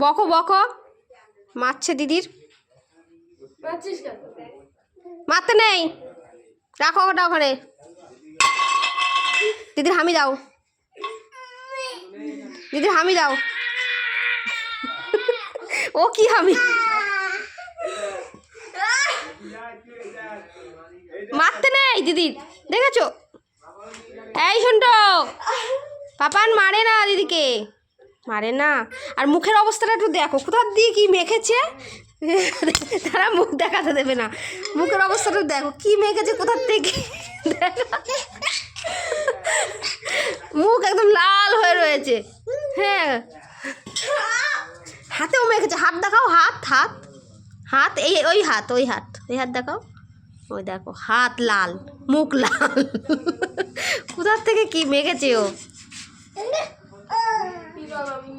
বকো বকো। মারছে দিদির। মারতে নেই। রাখো ওটা ওখানে। দিদির হামি দাও। দিদির হামি দাও। ও কি হামি? মারতে নেই দিদির দেখেছ? এই শুনটো। পাপান মারে না দিদিকে। মারে না, আর মুখের অবস্থাটা একটু দেখো, কোথার দিয়ে কি মেখেছে? তারা মুখ দেখাতে দেবে না। মুখের অবস্থাটা দেখো, কি মেখেছে, কোথার থেকে? মুখ একদম লাল হয়ে রয়েছে। হ্যাঁ। হাতেও মেখেছে, হাত দেখাও, হাত হাত। হাত, এই, ওই হাত ওই হাত ওই হাত দেখাও। ওই দেখো, হাত লাল, মুখ লাল। কোথার থেকে কি মেখেছে ও? Todo